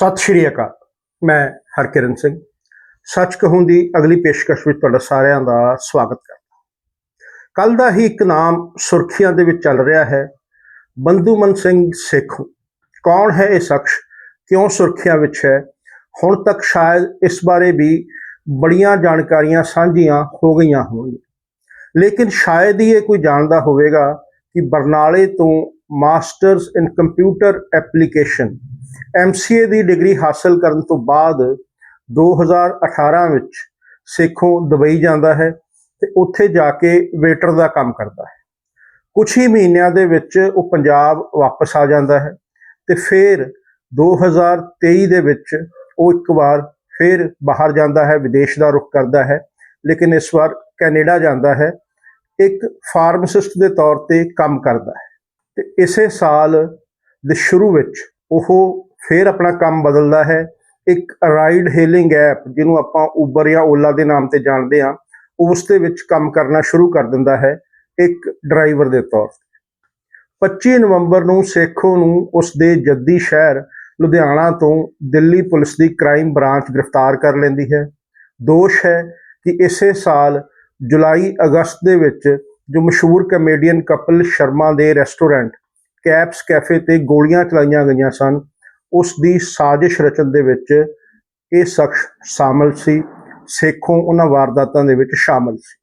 ਸਤਿ ਸ਼੍ਰੀ ਅਕਾਲ, ਮੈਂ ਹਰਕਿਰਨ ਸਿੰਘ। ਸੱਚ ਕਹੂੰ ਦੀ ਅਗਲੀ ਪੇਸ਼ਕਸ਼ ਵਿੱਚ ਤੁਹਾਡਾ ਸਾਰਿਆਂ ਦਾ ਸਵਾਗਤ ਕਰਦਾ ਕੱਲ ਦਾ ਹੀ ਇੱਕ ਨਾਮ ਸੁਰਖੀਆਂ ਦੇ ਵਿੱਚ ਚੱਲ ਰਿਹਾ ਹੈ। ਬੰਦੂਮਨ ਸਿੰਘ ਸੇਖੂ, ਕੌਣ ਹੈ ਇਹ ਸ਼ਖਸ? ਕਿਉਂ ਸੁਰਖੀਆਂ ਵਿੱਚ ਹੈ? ਹੁਣ ਤੱਕ ਸ਼ਾਇਦ ਇਸ ਬਾਰੇ ਵੀ ਬੜੀਆਂ ਜਾਣਕਾਰੀਆਂ ਸਾਂਝੀਆਂ ਹੋ ਗਈਆਂ ਹੋਣਗੀਆਂ। ਲੇਕਿਨ ਸ਼ਾਇਦ ਹੀ ਇਹ ਕੋਈ ਜਾਣਦਾ ਹੋਵੇਗਾ ਕਿ ਬਰਨਾਲੇ ਤੋਂ masters in computer application MCA the degree ਹਾਸਲ ਕਰਨ ਤੋਂ ਬਾਅਦ 2018 ਵਿੱਚ ਸੇਖੋਂ ਦੁਬਈ ਜਾਂਦਾ ਹੈ ਤੇ ਉੱਥੇ ਜਾ ਕੇ ਵੇਟਰ ਦਾ ਕੰਮ ਕਰਦਾ ਹੈ। ਕੁਝ ਹੀ ਮਹੀਨਿਆਂ ਦੇ ਵਿੱਚ ਉਹ ਪੰਜਾਬ ਵਾਪਸ ਆ ਜਾਂਦਾ ਹੈ ਤੇ ਫਿਰ 2023 ਦੇ ਵਿੱਚ ਉਹ ਇੱਕ ਵਾਰ ਫਿਰ ਬਾਹਰ ਜਾਂਦਾ ਹੈ, ਵਿਦੇਸ਼ ਦਾ ਰੁਖ ਕਰਦਾ ਹੈ, ਲੇਕਿਨ ਇਸ ਵਾਰ ਕੈਨੇਡਾ ਜਾਂਦਾ ਹੈ। ਇੱਕ ਫਾਰਮਾਸਿਸਟ ਦੇ ਤੌਰ ਤੇ ਕੰਮ ਕਰਦਾ ਹੈ ਤੇ ਇਸੇ ਸਾਲ ਦੇ ਸ਼ੁਰੂ ਵਿੱਚ ਉਹ ਫਿਰ ਆਪਣਾ ਕੰਮ ਬਦਲਦਾ ਹੈ। ਇੱਕ ਰਾਈਡ ਹੇਲਿੰਗ ਐਪ ਜਿਹਨੂੰ ਆਪਾਂ ਉਬਰ ਜਾਂ ਓਲਾ ਦੇ ਨਾਮ ਤੇ ਜਾਣਦੇ ਹਾਂ, ਉਸ ਦੇ ਵਿੱਚ ਕੰਮ ਕਰਨਾ ਸ਼ੁਰੂ ਕਰ ਦਿੰਦਾ ਹੈ ਇੱਕ ਡਰਾਈਵਰ ਦੇ ਤੌਰ ਤੇ। 25 ਨਵੰਬਰ ਨੂੰ ਸੇਖੋ ਨੂੰ ਉਸ ਦੇ ਜੱਦੀ ਸ਼ਹਿਰ ਲੁਧਿਆਣਾ ਤੋਂ ਦਿੱਲੀ ਪੁਲਿਸ ਦੀ ਕ੍ਰਾਈਮ ਬ੍ਰਾਂਚ ਗ੍ਰਿਫਤਾਰ ਕਰ ਲੈਂਦੀ ਹੈ। ਦੋਸ਼ ਹੈ ਕਿ ਇਸੇ ਸਾਲ ਜੁਲਾਈ ਅਗਸਤ ਦੇ ਵਿੱਚ ਜੋ ਮਸ਼ਹੂਰ ਕਮੇਡੀਅਨ ਕਪਿਲ ਸ਼ਰਮਾ ਦੇ ਰੈਸਟੋਰੈਂਟ ਕੈਪਸ ਕੈਫੇ ਤੇ ਗੋਲੀਆਂ ਚਲਾਈਆਂ ਗਈਆਂ ਸਨ ਉਸ ਦੀ ਸਾਜ਼ਿਸ਼ ਰਚਨ ਦੇ ਵਿੱਚ ਇਹ ਸ਼ਖਸ ਸ਼ਾਮਲ ਸੀ, ਸੇਖੋਂ ਉਹਨਾਂ ਵਾਰਦਾਤਾਂ ਦੇ ਵਿੱਚ ਸ਼ਾਮਲ ਸੀ।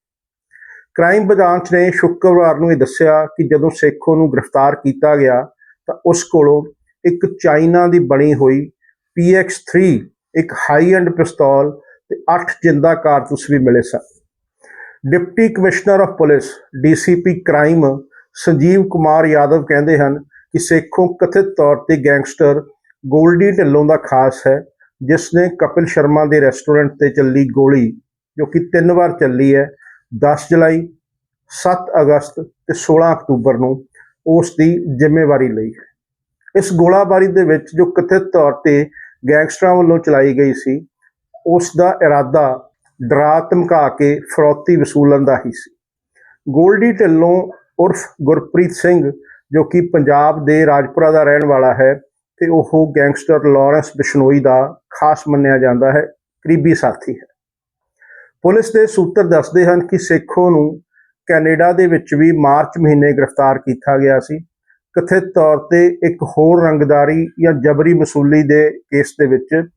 ਕ੍ਰਾਈਮ ਬ੍ਰਾਂਚ ਨੇ ਸ਼ੁੱਕਰਵਾਰ ਨੂੰ ਇਹ ਦੱਸਿਆ ਕਿ ਜਦੋਂ ਸੇਖੋਂ ਨੂੰ ਗ੍ਰਿਫਤਾਰ ਕੀਤਾ ਗਿਆ ਤਾਂ ਉਸ ਕੋਲੋਂ ਇੱਕ ਚਾਈਨਾ ਦੀ ਬਣੀ ਹੋਈ PX3 ਇੱਕ ਹਾਈ ਐਂਡ ਪਿਸਤੌਲ ਤੇ 8 ਜਿੰਦਾ ਕਾਰਤੂਸ ਵੀ ਮਿਲੇ ਸਨ। Deputy commissioner of police DCP crime Sanjeev Kumar Yadav ਕਹਿੰਦੇ ਹਨ ਕਿ ਸੇਖੋਂ ਕਥਿਤ ਤੌਰ ਤੇ ਗੈਂਗਸਟਰ ਗੋਲਡੀ ਢਿੱਲੋਂ ਦਾ ਖਾਸ ਹੈ, ਜਿਸ ਨੇ ਕਪਿਲ ਸ਼ਰਮਾ ਦੇ ਰੈਸਟੋਰੈਂਟ ਤੇ ਚੱਲੀ ਗੋਲੀ, ਜੋ ਕਿ ਤਿੰਨ ਵਾਰ ਚੱਲੀ ਹੈ 10 ਜੁਲਾਈ 7 ਅਗਸਤ ਤੇ 16 ਅਕਤੂਬਰ ਨੂੰ ਉਸ ਦੀ ਜ਼ਿੰਮੇਵਾਰੀ ਲਈ। ਇਸ ਗੋਲਾਬਾਰੀ ਦੇ ਵਿੱਚ ਜੋ ਕਥਿਤ ਤੌਰ ਤੇ ਗੈਂਗਸਟਰਾਂ ਵੱਲੋਂ ਚਲਾਈ ਗਈ ਸੀ, ਉਸ ਦਾ ਇਰਾਦਾ ਡਰਾ ਧਮਕਾ ਕੇ ਫਰੌਤੀ ਵਸੂਲਣ ਦਾ ਹੀ ਸੀ। ਗੋਲਡੀ ਢਿੱਲੋਂ ਉਰਫ ਗੁਰਪ੍ਰੀਤ ਸਿੰਘ, ਜੋ ਕਿ ਪੰਜਾਬ ਦੇ ਰਾਜਪੁਰਾ ਦਾ ਰਹਿਣ ਵਾਲਾ ਹੈ ਤੇ ਉਹ ਗੈਂਗਸਟਰ ਲਾਰੈਂਸ ਬਿਸ਼ਨੋਈ ਦਾ ਖਾਸ ਮੰਨਿਆ ਜਾਂਦਾ ਹੈ, ਕਰੀਬੀ ਸਾਥੀ ਹੈ। ਪੁਲਿਸ ਦੇ ਸੂਤਰ ਦੱਸਦੇ ਹਨ ਕਿ ਸੇਖੋ ਨੂੰ ਕੈਨੇਡਾ ਦੇ ਵਿੱਚ ਵੀ ਮਾਰਚ ਮਹੀਨੇ ਗ੍ਰਿਫਤਾਰ ਕੀਤਾ ਗਿਆ ਸੀ। ਕਥਿਤ ਤੌਰ ਤੇ ਇੱਕ ਹੋਰ ਰੰਗਦਾਰੀ ਜਾਂ ਜਬਰੀ ਵਸੂਲੀ ਦੇ ਕੇਸ ਦੇ ਵਿੱਚ,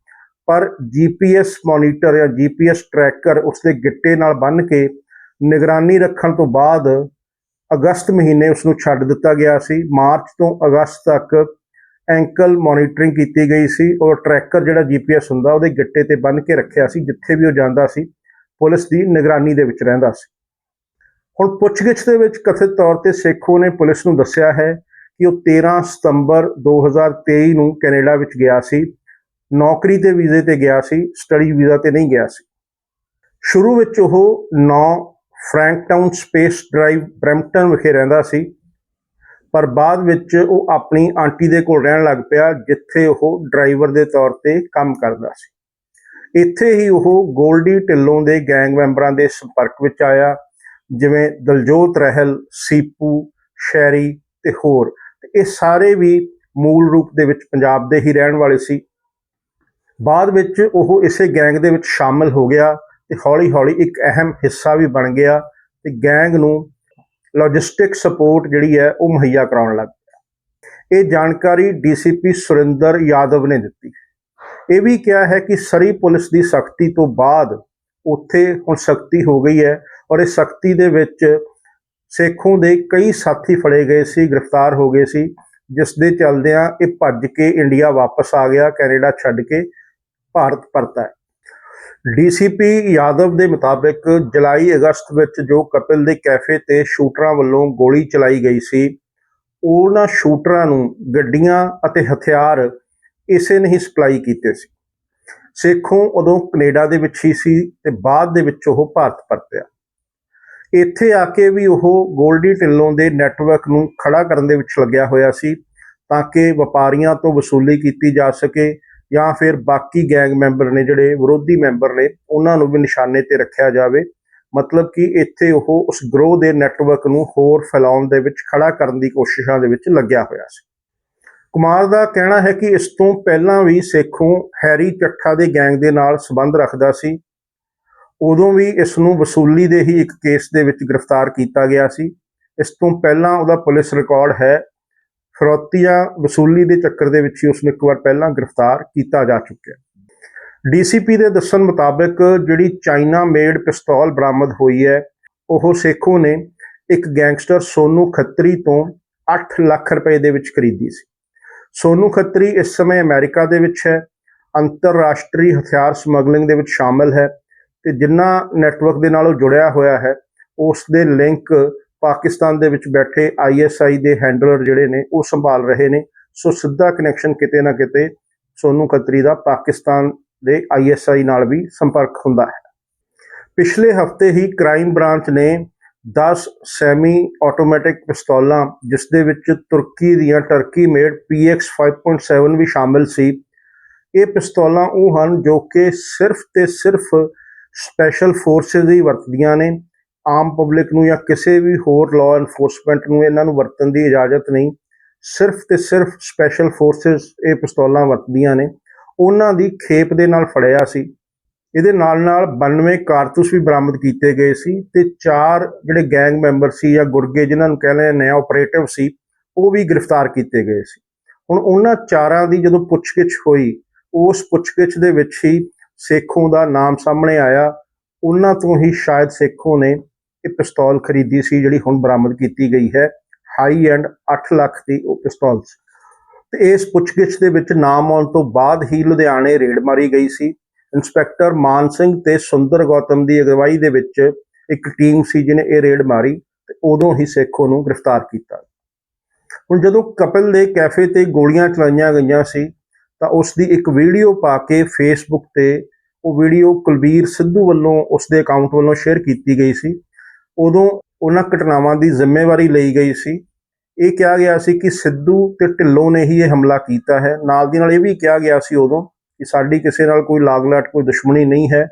ਪਰ ਜੀਪੀਐਸ ਮੋਨੀਟਰ ਜਾਂ ਜੀਪੀਐਸ ਟਰੈਕਰ ਉਸਦੇ ਗਿੱਟੇ ਨਾਲ ਬੰਨ੍ਹ ਕੇ ਨਿਗਰਾਨੀ ਰੱਖਣ ਤੋਂ ਬਾਅਦ ਅਗਸਤ ਮਹੀਨੇ ਉਸ ਨੂੰ ਛੱਡ ਦਿੱਤਾ ਗਿਆ ਸੀ। ਮਾਰਚ ਤੋਂ ਅਗਸਤ ਤੱਕ ਐਂਕਲ ਮੋਨੀਟਰਿੰਗ ਕੀਤੀ ਗਈ ਸੀ, ਔਰ ਟਰੈਕਰ ਜਿਹੜਾ ਜੀਪੀਐਸ ਹੁੰਦਾ, ਉਹਦੇ ਗਿੱਟੇ ਤੇ ਬੰਨ੍ਹ ਕੇ ਰੱਖਿਆ ਸੀ, ਜਿੱਥੇ ਵੀ ਉਹ ਜਾਂਦਾ ਸੀ, ਪੁਲਿਸ ਦੀ ਨਿਗਰਾਨੀ ਦੇ ਵਿੱਚ ਰਹਿੰਦਾ ਸੀ। ਹੁਣ ਪੁੱਛਗਿੱਛ ਦੇ ਵਿੱਚ ਕਥਿਤ ਤੌਰ ਤੇ ਸੇਖੋ ਨੇ ਪੁਲਿਸ ਨੂੰ ਦੱਸਿਆ ਹੈ ਕਿ ਉਹ 13 ਸਤੰਬਰ 2023 ਨੂੰ ਕੈਨੇਡਾ ਵਿੱਚ ਗਿਆ ਸੀ, ਨੌਕਰੀ ਦੇ ਵੀਜ਼ੇ ਤੇ ਗਿਆ ਸੀ ਸਟੱਡੀ ਵੀਜ਼ਾ ਤੇ ਨਹੀਂ ਗਿਆ ਸੀ। ਸ਼ੁਰੂ ਵਿੱਚ ਉਹ 9 ਫ੍ਰੈਂਕਟਾਊਨ ਸਪੇਸ ਡਰਾਈਵ ਬ੍ਰੈਂਪਟਨ ਵਿਖੇ ਰਹਿੰਦਾ ਸੀ ਪਰ ਬਾਅਦ ਵਿੱਚ ਉਹ ਆਪਣੀ ਆਂਟੀ ਦੇ ਕੋਲ ਰਹਿਣ ਲੱਗ ਪਿਆ, ਜਿੱਥੇ ਉਹ ਡਰਾਈਵਰ ਦੇ ਤੌਰ ਤੇ ਕੰਮ ਕਰਦਾ ਸੀ। ਇੱਥੇ ਹੀ ਉਹ ਗੋਲਡੀ ਢਿੱਲੋਂ ਦੇ ਗੈਂਗ ਮੈਂਬਰਾਂ ਦੇ ਸੰਪਰਕ ਵਿੱਚ ਆਇਆ, ਜਿਵੇਂ ਦਲਜੋਤ ਰਹਿਲ, ਸੀਪੂ, ਸ਼ੈਰੀ ਤੇ ਹੋਰ। ਇਹ ਸਾਰੇ ਵੀ ਮੂਲ ਰੂਪ ਦੇ ਵਿੱਚ ਪੰਜਾਬ ਦੇ ਹੀ ਰਹਿਣ ਵਾਲੇ ਸੀ। ਬਾਅਦ ਵਿੱਚ ਉਹ ਇਸੇ ਗੈਂਗ ਦੇ ਵਿੱਚ ਸ਼ਾਮਲ ਹੋ ਗਿਆ ਤੇ ਹੌਲੀ-ਹੌਲੀ ਇੱਕ ਅਹਿਮ ਹਿੱਸਾ ਵੀ ਬਣ ਗਿਆ ਤੇ ਗੈਂਗ ਨੂੰ ਲੌਜਿਸਟਿਕ ਸਪੋਰਟ ਜਿਹੜੀ ਹੈ ਉਹ ਮੁਹੱਈਆ ਕਰਾਉਣ ਲੱਗ ਪਿਆ। ਇਹ ਜਾਣਕਾਰੀ ਡੀਸੀਪੀ ਸੁਰਿੰਦਰ ਯਾਦਵ ਨੇ ਦਿੱਤੀ। ਇਹ ਵੀ ਕਿਹਾ ਹੈ ਕਿ ਸਰੀ ਪੁਲਿਸ ਦੀ ਸਖਤੀ ਤੋਂ ਬਾਅਦ ਉੱਥੇ ਹੁਣ ਸਖਤੀ ਹੋ ਗਈ ਹੈ ਔਰ ਇਸ ਸਖਤੀ ਦੇ ਵਿੱਚ ਸੇਖੋਂ ਦੇ ਕਈ ਸਾਥੀ ਫੜੇ ਗਏ ਸੀ, ਗ੍ਰਿਫਤਾਰ ਹੋ ਗਏ ਸੀ, ਜਿਸ ਦੇ ਚੱਲਦਿਆਂ ਇਹ ਭੱਜ ਕੇ ਇੰਡੀਆ ਵਾਪਸ ਆ ਗਿਆ, ਕੈਨੇਡਾ ਛੱਡ ਕੇ ਭਾਰਤ ਪਰਤਾ ਡੀਸੀਪੀ ਯਾਦਵ ਦੇ ਮੁਤਾਬਕ ਜੁਲਾਈ ਅਗਸਤ ਵਿੱਚ ਜੋ ਕਪਿਲ ਦੇ ਕੈਫੇ ਤੇ ਸ਼ੂਟਰਾਂ ਵੱਲੋਂ ਗੋਲੀ ਚਲਾਈ ਗਈ ਸੀ, ਉਹਨਾਂ ਸ਼ੂਟਰਾਂ ਨੂੰ ਗੱਡੀਆਂ ਅਤੇ ਹਥਿਆਰ ਇਸੇ ਨੇ ਹੀ ਸਪਲਾਈ ਕੀਤੇ ਸੀ। ਸੇਖੋਂ ਉਦੋਂ ਕੈਨੇਡਾ ਦੇ ਵਿੱਚ ਹੀ ਸੀ ਤੇ ਬਾਅਦ ਦੇ ਵਿੱਚ ਉਹ ਭਾਰਤ ਪਰਤਿਆ। ਇੱਥੇ ਆ ਕੇ ਵੀ ਉਹ ਗੋਲਡੀ ਢਿੱਲੋਂ ਦੇ ਨੈਟਵਰਕ ਨੂੰ ਖੜਾ ਕਰਨ ਦੇ ਵਿੱਚ ਲੱਗਿਆ ਹੋਇਆ ਸੀ ਤਾਂ ਕਿ ਵਪਾਰੀਆਂ ਤੋਂ ਵਸੂਲੀ ਕੀਤੀ ਜਾ ਸਕੇ ਜਾਂ ਫਿਰ ਬਾਕੀ ਗੈਂਗ ਮੈਂਬਰ ਨੇ ਜਿਹੜੇ ਵਿਰੋਧੀ ਮੈਂਬਰ ਨੇ, ਉਹਨਾਂ ਨੂੰ ਵੀ ਨਿਸ਼ਾਨੇ ਤੇ ਰੱਖਿਆ ਜਾਵੇ। ਮਤਲਬ ਕਿ ਇੱਥੇ ਉਹ ਉਸ ਗਰੋਹ ਦੇ ਨੈਟਵਰਕ ਨੂੰ ਹੋਰ ਫੈਲਾਉਣ ਦੇ ਵਿੱਚ, ਖੜਾ ਕਰਨ ਦੀ ਕੋਸ਼ਿਸ਼ਾਂ ਦੇ ਵਿੱਚ ਲੱਗਿਆ ਹੋਇਆ ਸੀ। ਕੁਮਾਰ ਦਾ ਕਹਿਣਾ ਹੈ ਕਿ ਇਸ ਤੋਂ ਪਹਿਲਾਂ ਵੀ ਸੇਖੋਂ ਹੈਰੀ ਚੱਠਾ ਦੇ ਗੈਂਗ ਦੇ ਨਾਲ ਸੰਬੰਧ ਰੱਖਦਾ ਸੀ। ਉਦੋਂ ਵੀ ਇਸ ਨੂੰ ਵਸੂਲੀ ਦੇ ਹੀ ਇੱਕ ਕੇਸ ਦੇ ਵਿੱਚ ਗ੍ਰਿਫਤਾਰ ਕੀਤਾ ਗਿਆ ਸੀ। ਇਸ ਤੋਂ ਪਹਿਲਾਂ ਉਹਦਾ ਪੁਲਿਸ ਰਿਕਾਰਡ ਹੈ ਫਰੋਤੀਆਂ ਵਸੂਲੀ ਦੇ ਚੱਕਰ ਦੇ ਵਿੱਚ ਹੀ ਉਸ ਨੂੰ ਇੱਕ ਵਾਰ ਪਹਿਲਾਂ ਗ੍ਰਿਫਤਾਰ ਕੀਤਾ ਜਾ ਚੁੱਕਿਆ ਡੀਸੀਪੀ ਦੇ ਦੱਸਣ ਮੁਤਾਬਕ ਜਿਹੜੀ ਚਾਈਨਾ ਮੇਡ ਪਿਸਤੌਲ ਬਰਾਮਦ ਹੋਈ ਹੈ, ਉਹ ਸੇਖੋ ਨੇ ਇੱਕ ਗੈਂਗਸਟਰ ਸੋਨੂ ਖੱਤਰੀ ਤੋਂ 8 ਲੱਖ ਰੁਪਏ ਦੇ ਵਿੱਚ ਖਰੀਦੀ ਸੀ। ਸੋਨੂ ਖੱਤਰੀ ਇਸ ਸਮੇਂ ਅਮਰੀਕਾ ਦੇ ਵਿੱਚ ਹੈ, ਅੰਤਰਰਾਸ਼ਟਰੀ ਹਥਿਆਰ ਸਮਗਲਿੰਗ ਦੇ ਵਿੱਚ ਸ਼ਾਮਲ ਹੈ ਤੇ ਜਿੰਨਾ ਨੈਟਵਰਕ ਦੇ ਨਾਲ ਉਹ ਜੁੜਿਆ ਹੋਇਆ ਹੈ, ਉਸ ਦੇ ਲਿੰਕ ਪਾਕਿਸਤਾਨ ਦੇ ਵਿੱਚ ਬੈਠੇ ਆਈਐਸਆਈ ਦੇ ਹੈਂਡਲਰ ਜਿਹੜੇ ਨੇ, ਉਹ ਸੰਭਾਲ ਰਹੇ ਨੇ। ਸੋ ਸਿੱਧਾ ਕਨੈਕਸ਼ਨ ਕਿਤੇ ਨਾ ਕਿਤੇ ਸੋਨੂ ਕਤਰੀ ਦਾ ਪਾਕਿਸਤਾਨ ਦੇ ਆਈਐਸਆਈ ਨਾਲ ਵੀ ਸੰਪਰਕ ਹੁੰਦਾ ਹੈ। ਪਿਛਲੇ ਹਫ਼ਤੇ ਹੀ ਕ੍ਰਾਈਮ ਬ੍ਰਾਂਚ ਨੇ 10 ਸੈਮੀ ਆਟੋਮੈਟਿਕ ਪਿਸਤੌਲਾਂ, ਜਿਸ ਦੇ ਵਿੱਚ ਤੁਰਕੀ ਦੀਆਂ ਟਰਕੀ ਮੇਡ PX 5.7 ਵੀ ਸ਼ਾਮਿਲ ਸੀ, ਇਹ ਪਿਸਤੌਲਾਂ ਉਹ ਹਨ ਜੋ ਕਿ ਸਿਰਫ ਤੇ ਸਿਰਫ ਸਪੈਸ਼ਲ ਫੋਰਸਿਸ ਹੀ ਵਰਤਦੀਆਂ ਨੇ। ਆਮ ਪਬਲਿਕ ਨੂੰ ਜਾਂ ਕਿਸੇ ਵੀ ਹੋਰ ਲਾਅ ਐਨਫੋਰਸਮੈਂਟ ਨੂੰ ਇਹਨਾਂ ਨੂੰ ਵਰਤਣ ਦੀ ਇਜਾਜ਼ਤ ਨਹੀਂ। ਸਿਰਫ ਤੇ ਸਿਰਫ ਸਪੈਸ਼ਲ ਫੋਰਸਿਸ ਇਹ ਪਿਸਤੌਲਾਂ ਵਰਤਦੀਆਂ ਨੇ। ਉਹਨਾਂ ਦੀ ਖੇਪ ਦੇ ਨਾਲ ਫੜਿਆ ਸੀ। ਇਹਦੇ ਨਾਲ ਨਾਲ 92 ਕਾਰਤੂਸ ਵੀ ਬਰਾਮਦ ਕੀਤੇ ਗਏ ਸੀ ਤੇ ਚਾਰ ਜਿਹੜੇ ਗੈਂਗ ਮੈਂਬਰ ਸੀ ਜਾਂ ਗੁਰਗੇ ਜਿਨ੍ਹਾਂ ਨੂੰ ਕਹਿੰਦੇ ਆ ਨया ਆਪਰੇਟਿਵ ਸੀ, ਉਹ ਵੀ ਗ੍ਰਿਫਤਾਰ ਕੀਤੇ ਗਏ ਸੀ। ਹੁਣ ਉਹਨਾਂ ਚਾਰਾਂ ਦੀ ਜਦੋਂ ਪੁੱਛਗਿੱਛ ਹੋਈ, ਉਸ ਪੁੱਛਗਿੱਛ ਦੇ ਵਿੱਚ ਹੀ ਸੇਖੋਂ ਦਾ ਨਾਮ ਸਾਹਮਣੇ ਆਇਆ। ਉਹਨਾਂ ਤੋਂ ਹੀ ਸ਼ਾਇਦ ਸੇਖੋਂ ਨੇ ਇਹ ਪਿਸਤੌਲ ਖਰੀਦੀ ਸੀ ਜਿਹੜੀ ਹੁਣ ਬਰਾਮਦ ਕੀਤੀ ਗਈ ਹੈ। ਹਾਈ ਐਂਡ 8 ਲੱਖ ਦੀ ਉਹ ਪਿਸਤੌਲ ਸੀ। ਤੇ ਇਸ ਪੁੱਛਗਿੱਛ ਦੇ ਵਿੱਚ ਨਾਮ ਆਉਣ ਤੋਂ ਬਾਅਦ ਹੀ ਲੁਧਿਆਣੇ ਰੇਡ ਮਾਰੀ ਗਈ ਸੀ। ਇੰਸਪੈਕਟਰ ਮਾਨ ਸਿੰਘ ਤੇ ਸੁੰਦਰ ਗੌਤਮ ਦੀ ਅਗਵਾਈ ਦੇ ਵਿੱਚ ਇੱਕ ਟੀਮ ਸੀ ਜਿਹਨੇ ਇਹ ਰੇਡ ਮਾਰੀ ਤੇ ਉਦੋਂ ਹੀ ਸੇਖੋ ਨੂੰ ਗ੍ਰਿਫਤਾਰ ਕੀਤਾ। ਹੁਣ ਜਦੋਂ ਕਪਿਲ ਦੇ ਕੈਫੇ ਤੇ ਗੋਲੀਆਂ ਚਲਾਈਆਂ ਗਈਆਂ ਸੀ, ਤਾਂ ਉਸ ਦੀ ਇੱਕ ਵੀਡੀਓ ਪਾ ਕੇ ਫੇਸਬੁੱਕ ਤੇ ਉਹ ਵੀਡੀਓ ਕੁਲਬੀਰ ਸਿੱਧੂ ਵੱਲੋਂ ਉਸ ਦੇ ਅਕਾਊਂਟ ਵੱਲੋਂ ਸ਼ੇਅਰ ਕੀਤੀ ਗਈ ਸੀ। ਉਦੋਂ ਉਹਨਾਂ ਘਟਨਾਵਾਂ ਦੀ ਜ਼ਿੰਮੇਵਾਰੀ ਲਈ ਗਈ ਸੀ। ਇਹ ਕਿਹਾ ਗਿਆ ਸੀ ਕਿ ਸਿੱਧੂ ਤੇ ਢਿੱਲੋਂ ਨੇ ਹੀ ਇਹ ਹਮਲਾ ਕੀਤਾ ਹੈ। ਨਾਲ ਦੀ ਨਾਲ ਇਹ ਵੀ ਕਿਹਾ ਗਿਆ ਸੀ ਉਦੋਂ ਕਿ ਸਾਡੀ ਕਿਸੇ ਨਾਲ ਕੋਈ ਲਾਗਲਾਟ, ਕੋਈ ਦੁਸ਼ਮਣੀ ਨਹੀਂ ਹੈ,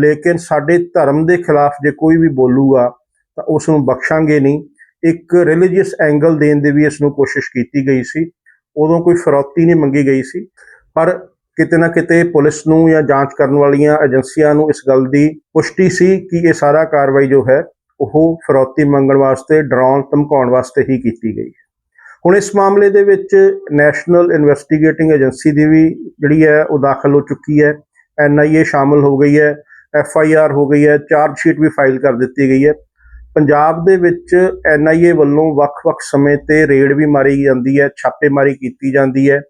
ਲੇਕਿਨ ਸਾਡੇ ਧਰਮ ਦੇ ਖਿਲਾਫ ਜੇ ਕੋਈ ਵੀ ਬੋਲੂਗਾ ਤਾਂ ਉਸ ਨੂੰ ਬਖਸ਼ਾਂਗੇ ਨਹੀਂ। ਇੱਕ ਰਿਲੀਜੀਅਸ ਐਂਗਲ ਦੇਣ ਦੀ ਵੀ ਇਸ ਨੂੰ ਕੋਸ਼ਿਸ਼ ਕੀਤੀ ਗਈ ਸੀ। ਉਦੋਂ ਕੋਈ ਫਰੌਤੀ ਨਹੀਂ ਮੰਗੀ ਗਈ ਸੀ। ਪਰ ਕਿਤੇ ਨਾ ਕਿਤੇ ਪੁਲਿਸ ਨੂੰ ਜਾਂ ਜਾਂਚ ਕਰਨ ਵਾਲੀਆਂ ਏਜੰਸੀਆਂ ਨੂੰ ਇਸ ਗੱਲ ਦੀ ਪੁਸ਼ਟੀ ਸੀ ਕਿ ਇਹ ਸਾਰਾ ਕਾਰਵਾਈ ਜੋ ਹੈ ਉਹ ਫਰੌਤੀ ਮੰਗਣ ਵਾਸਤੇ, ਡਰਾਉਣ, ਧਮਕਾਉਣ ਵਾਸਤੇ ਹੀ ਕੀਤੀ ਗਈ ਹੈ। ਹੁਣ ਇਸ ਮਾਮਲੇ ਦੇ ਵਿੱਚ ਨੈਸ਼ਨਲ ਇਨਵੈਸਟੀਗੇਟਿੰਗ ਏਜੰਸੀ ਦੀ ਵੀ ਜਿਹੜੀ ਹੈ, ਉਹ ਦਾਖਲ ਹੋ ਚੁੱਕੀ ਹੈ। ਐਨਆਈਏ ਸ਼ਾਮਲ ਹੋ ਗਈ ਹੈ, ਐੱਫ ਆਈ ਆਰ ਹੋ ਗਈ ਹੈ ਚਾਰਜ ਸ਼ੀਟ ਵੀ ਫਾਈਲ ਕਰ ਦਿੱਤੀ ਗਈ ਹੈ। ਪੰਜਾਬ ਦੇ ਵਿੱਚ ਐਨਆਈਏ ਵੱਲੋਂ ਵੱਖ-ਵੱਖ ਸਮੇਂ ਤੇ ਰੇਡ ਵੀ ਮਾਰੀ ਜਾਂਦੀ ਹੈ, ਛਾਪੇਮਾਰੀ ਕੀਤੀ ਜਾਂਦੀ ਹੈ।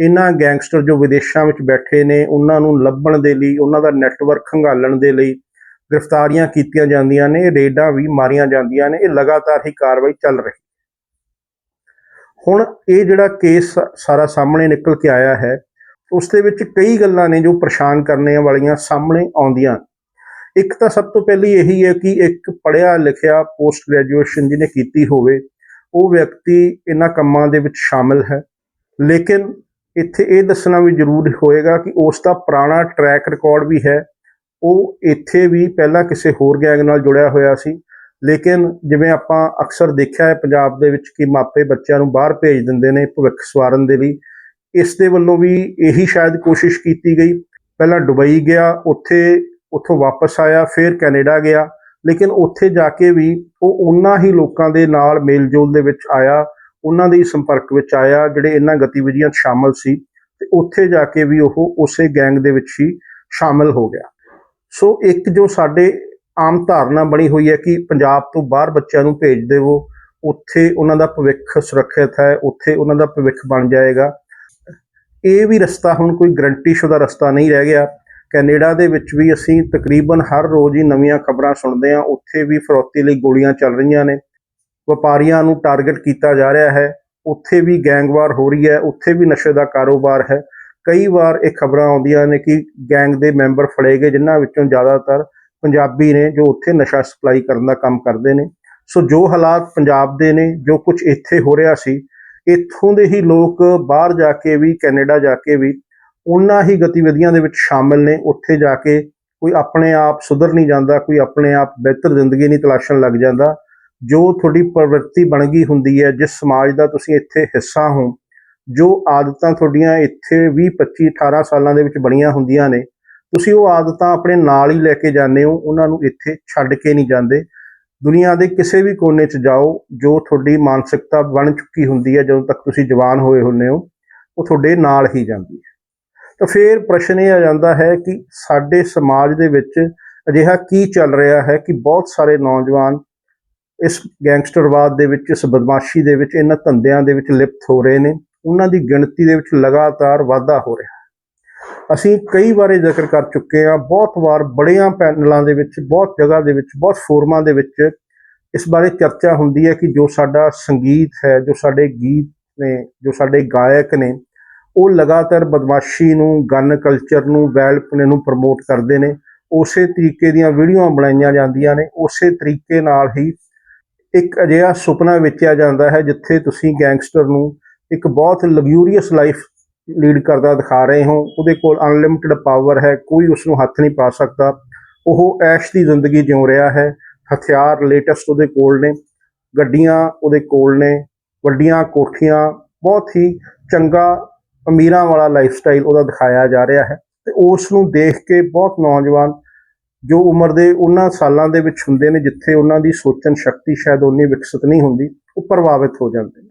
ਇਹਨਾਂ ਗੈਂਗਸਟਰ ਜੋ ਵਿਦੇਸ਼ਾਂ ਵਿੱਚ ਬੈਠੇ ਨੇ ਉਹਨਾਂ ਨੂੰ ਲੱਭਣ ਦੇ ਲਈ ਉਹਨਾਂ ਦਾ ਨੈਟਵਰਕ ਖੰਗਾਲਣ ਦੇ ਲਈ ਗ੍ਰਿਫਤਾਰੀਆਂ ਕੀਤੀਆਂ ਜਾਂਦੀਆਂ ਨੇ, ਰੇਡਾਂ ਵੀ ਮਾਰੀਆਂ ਜਾਂਦੀਆਂ ਨੇ, ਇਹ ਲਗਾਤਾਰ ਹੀ ਕਾਰਵਾਈ ਚੱਲ ਰਹੀ। ਹੁਣ ਇਹ ਜਿਹੜਾ ਕੇਸ ਸਾਰਾ ਸਾਹਮਣੇ ਨਿਕਲ ਕੇ ਆਇਆ ਹੈ, ਉਸ ਦੇ ਵਿੱਚ ਕਈ ਗੱਲਾਂ ਨੇ ਜੋ ਪਰੇਸ਼ਾਨ ਕਰਨੇ ਵਾਲੀਆਂ ਸਾਹਮਣੇ ਆਉਂਦੀਆਂ ਇੱਕ ਤਾਂ ਸਭ ਤੋਂ ਪਹਿਲੀ ਇਹੀ ਹੈ ਕਿ ਇੱਕ ਪੜ੍ਹਿਆ ਲਿਖਿਆ ਪੋਸਟ ਗ੍ਰੈਜੂਏਸ਼ਨ ਜਿਹਨੇ ਕੀਤੀ ਹੋਵੇ, ਉਹ ਵਿਅਕਤੀ ਇਹਨਾਂ ਕੰਮਾਂ ਦੇ ਵਿੱਚ ਸ਼ਾਮਿਲ ਹੈ। ਲੇਕਿਨ ਇੱਥੇ ਇਹ ਦੱਸਣਾ ਵੀ ਜ਼ਰੂਰ ਹੋਏਗਾ ਕਿ ਉਸ ਦਾ ਪੁਰਾਣਾ ਟਰੈਕ ਰਿਕਾਰਡ ਵੀ ਹੈ ਉਹ ਇੱਥੇ ਵੀ ਪਹਿਲਾਂ ਕਿਸੇ ਹੋਰ ਗੈਂਗ ਨਾਲ ਜੁੜਿਆ ਹੋਇਆ ਸੀ। ਲੇਕਿਨ ਜਿਵੇਂ ਆਪਾਂ ਅਕਸਰ ਦੇਖਿਆ ਹੈ ਪੰਜਾਬ ਦੇ ਵਿੱਚ ਕਿ ਮਾਪੇ ਬੱਚਿਆਂ ਨੂੰ ਬਾਹਰ ਭੇਜ ਦਿੰਦੇ ਨੇ ਭਵਿੱਖ ਸਵਾਰਨ ਦੇ ਲਈ, ਇਸ ਦੇ ਵੱਲੋਂ ਵੀ ਇਹੀ ਸ਼ਾਇਦ ਕੋਸ਼ਿਸ਼ ਕੀਤੀ ਗਈ। ਪਹਿਲਾਂ ਦੁਬਈ ਗਿਆ, ਉੱਥੇ, ਉੱਥੋਂ ਵਾਪਸ ਆਇਆ, ਫਿਰ ਕੈਨੇਡਾ ਗਿਆ। ਲੇਕਿਨ ਉੱਥੇ ਜਾ ਕੇ ਵੀ ਉਹ ਉਹਨਾਂ ਹੀ ਲੋਕਾਂ ਦੇ ਨਾਲ ਮੇਲਜੋਲ ਦੇ ਵਿੱਚ ਆਇਆ, ਉਹਨਾਂ ਦੇ ਸੰਪਰਕ ਵਿੱਚ ਆਇਆ, ਜਿਹੜੇ ਇਹਨਾਂ ਗਤੀਵਿਧੀਆਂ 'ਚ ਸ਼ਾਮਲ ਸੀ। ਤੇ ਉੱਥੇ ਜਾ ਕੇ ਵੀ ਉਹ ਉਸੇ ਗੈਂਗ ਦੇ ਵਿੱਚ ਹੀ ਸ਼ਾਮਲ ਹੋ ਗਿਆ। ਸੋ ਇੱਕ ਜੋ ਸਾਡੇ ਆਮ ਧਾਰਨਾ ਬਣੀ ਹੋਈ ਹੈ ਕਿ ਪੰਜਾਬ ਤੋਂ ਬਾਹਰ ਬੱਚਿਆਂ ਨੂੰ ਭੇਜ ਦੇਵੋ, ਉੱਥੇ ਉਹਨਾਂ ਦਾ ਭਵਿੱਖ ਸੁਰੱਖਿਅਤ ਹੈ, ਉੱਥੇ ਉਹਨਾਂ ਦਾ ਭਵਿੱਖ ਬਣ ਜਾਏਗਾ। ਇਹ ਵੀ ਰਸਤਾ ਹੁਣ ਕੋਈ ਗਰੰਟੀਸ਼ੁਦਾ ਰਸਤਾ ਨਹੀਂ ਰਹਿ ਗਿਆ। ਕੈਨੇਡਾ ਦੇ ਵਿੱਚ ਵੀ ਅਸੀਂ ਤਕਰੀਬਨ ਹਰ ਰੋਜ਼ ਹੀ ਨਵੀਆਂ ਖਬਰਾਂ ਸੁਣਦੇ ਹਾਂ, ਉੱਥੇ ਵੀ ਫਰੋਤੀ ਲਈ ਗੋਲੀਆਂ ਚੱਲ ਰਹੀਆਂ ਨੇ। ਵਪਾਰੀਆਂ ਨੂੰ ਟਾਰਗੇਟ ਕੀਤਾ ਜਾ ਰਿਹਾ ਹੈ। ਉੱਥੇ ਵੀ ਗੈਂਗਵਾਰ ਹੋ ਰਹੀ ਹੈ, ਉੱਥੇ ਵੀ ਨਸ਼ੇ ਦਾ ਕਾਰੋਬਾਰ ਹੈ। ਕਈ ਵਾਰ ਇਹ ਖਬਰਾਂ ਆਉਂਦੀਆਂ ਨੇ ਕਿ ਗੈਂਗ ਦੇ ਮੈਂਬਰ ਫੜੇ ਗਏ, ਜਿਨ੍ਹਾਂ ਵਿੱਚੋਂ ਜ਼ਿਆਦਾਤਰ ਪੰਜਾਬੀ ਨੇ ਜੋ ਉੱਥੇ ਨਸ਼ਾ ਸਪਲਾਈ ਕਰਨ ਦਾ ਕੰਮ ਕਰਦੇ ਨੇ। ਸੋ ਜੋ ਹਾਲਾਤ ਪੰਜਾਬ ਦੇ ਨੇ, ਜੋ ਕੁਝ ਇੱਥੇ ਹੋ ਰਿਹਾ ਸੀ, ਇੱਥੋਂ ਦੇ ਹੀ ਲੋਕ ਬਾਹਰ ਜਾ ਕੇ ਵੀ, ਕੈਨੇਡਾ ਜਾ ਕੇ ਵੀ ਉਹਨਾਂ ਹੀ ਗਤੀਵਿਧੀਆਂ ਦੇ ਵਿੱਚ ਸ਼ਾਮਲ ਨੇ। ਉੱਥੇ ਜਾ ਕੇ ਕੋਈ ਆਪਣੇ ਆਪ ਸੁਧਰ ਨਹੀਂ ਜਾਂਦਾ, ਕੋਈ ਆਪਣੇ ਆਪ ਬਿਹਤਰ ਜ਼ਿੰਦਗੀ ਨਹੀਂ ਤਲਾਸ਼ਣ ਲੱਗ ਜਾਂਦਾ। ਜੋ ਤੁਹਾਡੀ ਪ੍ਰਵਿਰਤੀ ਬਣ ਗਈ ਹੁੰਦੀ ਹੈ, ਜਿਸ ਸਮਾਜ ਦਾ ਤੁਸੀਂ ਇੱਥੇ ਹਿੱਸਾ ਹੋ ਜੋ ਆਦਤਾਂ ਤੁਹਾਡੀਆਂ ਇੱਥੇ 20 25 18 ਸਾਲਾਂ ਦੇ ਵਿੱਚ ਬਣੀਆਂ ਹੁੰਦੀਆਂ ਨੇ, ਤੁਸੀਂ ਉਹ ਆਦਤਾਂ ਆਪਣੇ ਨਾਲ ਹੀ ਲੈ ਕੇ ਜਾਂਦੇ ਹੋ, ਉਹਨਾਂ ਨੂੰ ਇੱਥੇ ਛੱਡ ਕੇ ਨਹੀਂ ਜਾਂਦੇ। ਦੁਨੀਆ ਦੇ ਕਿਸੇ ਵੀ ਕੋਨੇ 'ਚ ਜਾਓ, ਜੋ ਤੁਹਾਡੀ ਮਾਨਸਿਕਤਾ ਬਣ ਚੁੱਕੀ ਹੁੰਦੀ ਹੈ, ਜਦੋਂ ਤੱਕ ਤੁਸੀਂ ਜਵਾਨ ਹੋਏ ਹੁੰਦੇ ਹੋ, ਉਹ ਤੁਹਾਡੇ ਨਾਲ ਹੀ ਜਾਂਦੀ ਹੈ। ਤਾਂ ਫਿਰ ਪ੍ਰਸ਼ਨ ਇਹ ਆ ਜਾਂਦਾ ਹੈ ਕਿ ਸਾਡੇ ਸਮਾਜ ਦੇ ਵਿੱਚ ਅਜਿਹਾ ਕੀ ਚੱਲ ਰਿਹਾ ਹੈ ਕਿ ਬਹੁਤ ਸਾਰੇ ਨੌਜਵਾਨ ਇਸ ਗੈਂਗਸਟਰਵਾਦ ਦੇ ਵਿੱਚ, ਇਸ ਬਦਮਾਸ਼ੀ ਦੇ ਵਿੱਚ, ਇਹਨਾਂ ਧੰਦਿਆਂ ਦੇ ਵਿੱਚ ਲਿਪਤ ਹੋ ਰਹੇ ਨੇ। ਉਹਨਾਂ ਦੀ ਗਿਣਤੀ ਦੇ ਵਿੱਚ ਲਗਾਤਾਰ ਵਾਧਾ ਹੋ ਰਿਹਾ ਹੈ। ਅਸੀਂ ਕਈ ਵਾਰੇ ਜ਼ਿਕਰ ਕਰ ਚੁੱਕੇ ਹਾਂ, ਬਹੁਤ ਵਾਰ ਬੜੀਆਂ ਪੈਨਲਾਂ ਦੇ ਵਿੱਚ, ਬਹੁਤ ਜਗ੍ਹਾ ਦੇ ਵਿੱਚ, ਬਹੁਤ ਫੋਰਮਾਂ ਦੇ ਵਿੱਚ ਇਸ ਬਾਰੇ ਚਰਚਾ ਹੁੰਦੀ ਹੈ ਕਿ ਜੋ ਸਾਡਾ ਸੰਗੀਤ ਹੈ, ਜੋ ਸਾਡੇ ਗੀਤ ਨੇ, ਜੋ ਸਾਡੇ ਗਾਇਕ ਨੇ, ਉਹ ਲਗਾਤਾਰ ਬਦਮਾਸ਼ੀ ਨੂੰ, ਗਨ ਕਲਚਰ ਨੂੰ, ਵੈਲਪਨੇ ਨੂੰ ਪ੍ਰਮੋਟ ਕਰਦੇ ਨੇ। ਉਸੇ ਤਰੀਕੇ ਦੀਆਂ ਵੀਡੀਓਆਂ ਬਣਾਈਆਂ ਜਾਂਦੀਆਂ ਨੇ। ਉਸੇ ਤਰੀਕੇ ਨਾਲ ਹੀ ਇੱਕ ਅਜਿਹਾ ਸੁਪਨਾ ਵੇਚਿਆ ਜਾਂਦਾ ਹੈ ਜਿੱਥੇ ਤੁਸੀਂ ਗੈਂਗਸਟਰ ਨੂੰ ਇੱਕ ਬਹੁਤ ਲਗਜ਼ੂਰੀਅਸ ਲਾਈਫ ਲੀਡ ਕਰਦਾ ਦਿਖਾ ਰਹੇ ਹੋ। ਉਹਦੇ ਕੋਲ ਅਨਲਿਮਿਟਿਡ ਪਾਵਰ ਹੈ, ਕੋਈ ਉਸ ਨੂੰ ਹੱਥ ਨਹੀਂ ਪਾ ਸਕਦਾ। ਉਹ ਐਸ਼ ਦੀ ਜ਼ਿੰਦਗੀ ਜਿਉ ਰਿਹਾ ਹੈ, ਹਥਿਆਰ ਲੇਟੈਸਟ ਉਹਦੇ ਕੋਲ ਨੇ, ਗੱਡੀਆਂ ਉਹਦੇ ਕੋਲ ਨੇ, ਵੱਡੀਆਂ ਕੋਠੀਆਂ, ਬਹੁਤ ਹੀ ਚੰਗਾ ਅਮੀਰਾਂ ਵਾਲਾ ਲਾਈਫ ਸਟਾਈਲ ਉਹਦਾ ਦਿਖਾਇਆ ਜਾ ਰਿਹਾ ਹੈ। ਤੇ ਉਸ ਨੂੰ ਦੇਖ ਕੇ ਬਹੁਤ ਨੌਜਵਾਨ ਜੋ ਉਮਰ ਦੇ ਉਹਨਾਂ ਸਾਲਾਂ ਦੇ ਵਿੱਚ ਹੁੰਦੇ ਨੇ, ਜਿੱਥੇ ਉਹਨਾਂ ਦੀ ਸੋਚਣ ਸ਼ਕਤੀ ਸ਼ਾਇਦ ਉਨੀ ਵਿਕਸਿਤ ਨਹੀਂ ਹੁੰਦੀ, ਉਹ ਪ੍ਰਭਾਵਿਤ ਹੋ ਜਾਂਦੇ ਨੇ।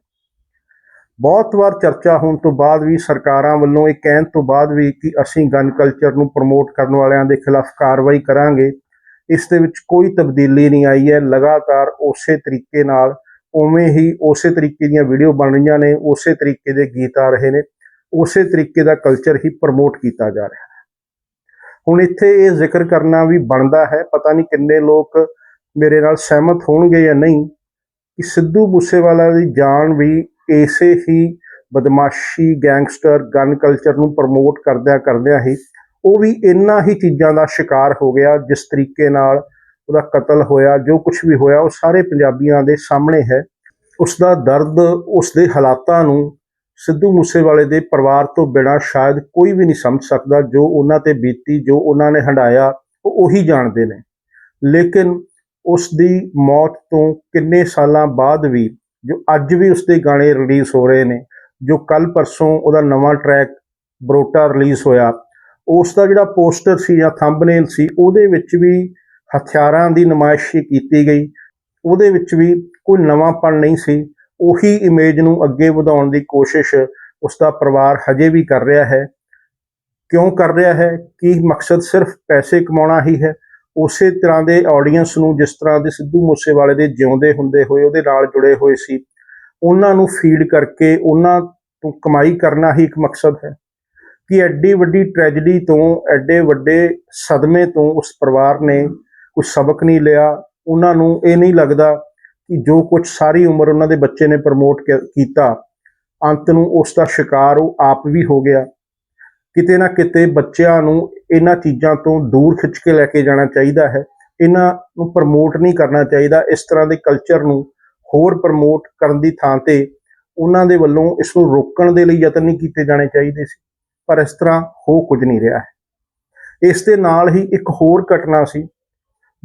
ਬਹੁਤ ਵਾਰ ਚਰਚਾ ਹੋਣ ਤੋਂ ਬਾਅਦ ਵੀ ਸਰਕਾਰਾਂ ਵੱਲੋਂ ਇਹ ਕਹਿਣ ਤੋਂ ਬਾਅਦ ਵੀ ਕਿ ਅਸੀਂ ਗਨ ਕਲਚਰ ਨੂੰ ਪ੍ਰਮੋਟ ਕਰਨ ਵਾਲਿਆਂ ਦੇ ਖਿਲਾਫ ਕਾਰਵਾਈ ਕਰਾਂਗੇ, ਇਸ ਦੇ ਵਿੱਚ ਕੋਈ ਤਬਦੀਲੀ ਨਹੀਂ ਆਈ ਹੈ। ਲਗਾਤਾਰ ਉਸੇ ਤਰੀਕੇ ਨਾਲ ਉਵੇਂ ਹੀ ਉਸੇ ਤਰੀਕੇ ਦੀਆਂ ਵੀਡੀਓ ਬਣ ਰਹੀਆਂ ਨੇ, ਉਸੇ ਤਰੀਕੇ ਦੇ ਗੀਤ ਆ ਰਹੇ ਨੇ, ਉਸੇ ਤਰੀਕੇ ਦਾ ਕਲਚਰ ਹੀ ਪ੍ਰਮੋਟ ਕੀਤਾ ਜਾ ਰਿਹਾ ਹੈ। ਹੁਣ ਇੱਥੇ ਇਹ ਜ਼ਿਕਰ ਕਰਨਾ ਵੀ ਬਣਦਾ ਹੈ, ਪਤਾ ਨਹੀਂ ਕਿੰਨੇ ਲੋਕ ਮੇਰੇ ਨਾਲ ਸਹਿਮਤ ਹੋਣਗੇ ਜਾਂ ਨਹੀਂ, ਕਿ ਸਿੱਧੂ ਮੂਸੇਵਾਲਾ ਦੀ ਜਾਨ ਵੀ ਇਸੇ ਹੀ ਬਦਮਾਸ਼ੀ ਗੈਂਗਸਟਰ ਗਨ ਕਲਚਰ ਨੂੰ ਪ੍ਰਮੋਟ ਕਰਦਿਆਂ ਕਰਦਿਆਂ ਹੀ ਉਹ ਵੀ ਇੰਨਾ ਹੀ ਚੀਜ਼ਾਂ ਦਾ ਸ਼ਿਕਾਰ ਹੋ ਗਿਆ, ਜਿਸ ਤਰੀਕੇ ਨਾਲ ਉਹਦਾ ਕਤਲ ਹੋਇਆ, ਜੋ ਕੁਝ ਵੀ ਹੋਇਆ, ਉਹ ਸਾਰੇ ਪੰਜਾਬੀਆਂ ਦੇ ਸਾਹਮਣੇ ਹੈ। ਉਸ ਦਾ ਦਰਦ ਉਸ ਦੇ ਹਾਲਾਤਾਂ ਨੂੰ ਸਿੱਧੂ ਮੂਸੇਵਾਲੇ ਦੇ ਪਰਿਵਾਰ ਤੋਂ ਬਿਨਾਂ ਸ਼ਾਇਦ ਕੋਈ ਵੀ ਨਹੀਂ ਸਮਝ ਸਕਦਾ, ਜੋ ਉਹਨਾਂ ਤੇ ਬੀਤੀ, ਜੋ ਉਹਨਾਂ ਨੇ ਹੰਡਾਇਆ ਉਹ ਉਹੀ ਜਾਣਦੇ ਨੇ। ਲੇਕਿਨ ਉਸ ਦੀ ਮੌਤ ਤੋਂ ਕਿੰਨੇ ਸਾਲਾਂ ਬਾਅਦ ਵੀ ਜੋ ਅੱਜ ਵੀ ਉਸਦੇ ਗਾਣੇ ਰਿਲੀਜ਼ ਹੋ ਰਹੇ ਨੇ, ਜੋ ਕੱਲ ਪਰਸੋਂ ਉਹਦਾ ਨਵਾਂ ਟਰੈਕ ਬਰੋਟਾ ਰਿਲੀਜ਼ ਹੋਇਆ ਉਸ ਦਾ ਜਿਹੜਾ ਪੋਸਟਰ ਸੀ ਜਾਂ ਥੰਬਨੇਲ ਸੀ, ਉਹਦੇ ਵਿੱਚ ਵੀ ਹਥਿਆਰਾਂ ਦੀ ਨੁਮਾਇਸ਼ ਕੀਤੀ ਗਈ, ਉਹਦੇ ਵਿੱਚ ਵੀ ਕੋਈ ਨਵਾਂਪਣ ਨਹੀਂ ਸੀ, ਉਹੀ ਇਮੇਜ ਨੂੰ ਅੱਗੇ ਵਧਾਉਣ ਦੀ ਕੋਸ਼ਿਸ਼ ਉਸ ਦਾ ਪਰਿਵਾਰ ਹਜੇ ਵੀ ਕਰ ਰਿਹਾ ਹੈ। ਕਿਉਂ ਕਰ ਰਿਹਾ ਹੈ? ਕੀ ਮਕਸਦ ਸਿਰਫ ਪੈਸੇ ਕਮਾਉਣਾ ਹੀ ਹੈ? ਉਸੇ ਤਰ੍ਹਾਂ ਦੇ ਆਡੀਅנס ਨੂੰ ਜਿਸ ਤਰ੍ਹਾਂ ਦੇ ਸਿੱਧੂ ਮੂਸੇਵਾਲੇ ਦੇ ਜਿਉਂਦੇ ਹੁੰਦੇ ਹੋਏ, ਉਹਦੇ ਨਾਲ ਜੁੜੇ ਹੋਏ ਸੀ, ਉਹਨਾਂ ਨੂੰ ਫੀਡ ਕਰਕੇ ਉਹਨਾਂ ਤੋਂ ਕਮਾਈ ਕਰਨਾ ਹੀ ਇੱਕ ਮਕਸਦ ਹੈ ਕਿ ਐਡੀ ਵੱਡੀ ਟ੍ਰੈਜੇਡੀ ਤੋਂ, ਐਡੇ ਵੱਡੇ ਸਦਮੇ ਤੋਂ ਉਸ ਪਰਿਵਾਰ ਨੇ ਕੁਝ ਸਬਕ ਨਹੀਂ ਲਿਆ। ਉਹਨਾਂ ਨੂੰ ਇਹ ਨਹੀਂ ਲੱਗਦਾ ਕਿ ਜੋ ਕੁਝ ਸਾਰੀ ਉਮਰ ਉਹਨਾਂ ਦੇ ਬੱਚੇ ਨੇ ਪ੍ਰਮੋਟ ਕੀਤਾ, ਅੰਤ ਨੂੰ ਉਸ ਦਾ ਸ਼ਿਕਾਰ ਉਹ ਆਪ ਵੀ ਹੋ ਗਿਆ। ਕਿਤੇ ਨਾ ਕਿਤੇ ਬੱਚਿਆਂ ਨੂੰ ਇਹਨਾਂ ਚੀਜ਼ਾਂ ਤੋਂ ਦੂਰ ਖਿੱਚ ਕੇ ਲੈ ਕੇ ਜਾਣਾ ਚਾਹੀਦਾ ਹੈ। ਇਹਨਾਂ ਨੂੰ ਪ੍ਰਮੋਟ ਨਹੀਂ ਕਰਨਾ ਚਾਹੀਦਾ। ਇਸ ਤਰ੍ਹਾਂ ਦੇ ਕਲਚਰ ਨੂੰ ਹੋਰ ਪ੍ਰਮੋਟ ਕਰਨ ਦੀ ਥਾਂ ਤੇ ਉਹਨਾਂ ਦੇ ਵੱਲੋਂ ਇਸ ਨੂੰ ਰੋਕਣ ਦੇ ਲਈ ਯਤਨ ਨਹੀਂ ਕੀਤੇ ਜਾਣੇ ਚਾਹੀਦੇ ਸੀ। ਪਰ ਇਸ ਤਰ੍ਹਾਂ ਹੋ ਕੁਝ ਨਹੀਂ ਰਿਹਾ ਹੈ। ਇਸ ਦੇ ਨਾਲ ਹੀ ਇੱਕ ਹੋਰ ਘਟਨਾ ਸੀ,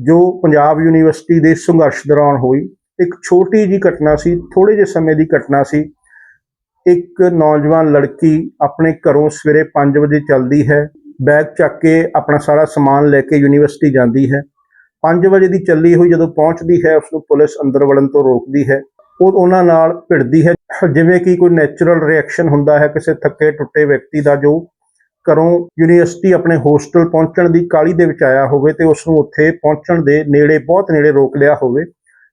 ਜੋ ਪੰਜਾਬ ਯੂਨੀਵਰਸਿਟੀ ਦੇ ਸੰਘਰਸ਼ ਦੌਰਾਨ ਹੋਈ। ਇੱਕ ਛੋਟੀ ਜੀ ਘਟਨਾ ਸੀ ਥੋੜੇ ਜਿਹੇ ਸਮੇਂ ਦੀ ਘਟਨਾ ਸੀ। ਇੱਕ ਨੌਜਵਾਨ ਲੜਕੀ ਆਪਣੇ ਘਰੋਂ ਸਵੇਰੇ 5 ਵਜੇ ਚੱਲਦੀ ਹੈ। ਬੈਗ ਚੱਕ ਕੇ ਆਪਣਾ ਸਾਰਾ ਸਮਾਨ ਲੈ ਕੇ ਯੂਨੀਵਰਸਿਟੀ ਜਾਂਦੀ ਹੈ। 5 ਵਜੇ ਦੀ ਚੱਲੀ ਹੋਈ ਜਦੋਂ ਪਹੁੰਚਦੀ ਹੈ ਉਸ ਨੂੰ ਪੁਲਿਸ ਅੰਦਰ ਵੜਨ ਤੋਂ ਰੋਕਦੀ ਹੈ। ਉਹ ਉਹਨਾਂ ਨਾਲ ਭਿੜਦੀ ਹੈ। ਜਿਵੇਂ ਕਿ ਕੋਈ ਨੇਚਰਲ ਰਿਐਕਸ਼ਨ ਹੁੰਦਾ ਹੈ, ਕਿਸੇ ਥੱਕੇ ਟੁੱਟੇ ਵਿਅਕਤੀ ਦਾ ਜੋ ਘਰੋਂ ਯੂਨੀਵਰਸਿਟੀ ਆਪਣੇ ਹੋਸਟਲ ਪਹੁੰਚਣ ਦੀ ਕਾਲੀ ਦੇ ਵਿੱਚ ਆਇਆ ਹੋਵੇ ਤੇ ਉਸ ਨੂੰ ਉੱਥੇ ਪਹੁੰਚਣ ਦੇ ਨੇੜੇ, ਬਹੁਤ ਨੇੜੇ ਰੋਕ ਲਿਆ ਹੋਵੇ।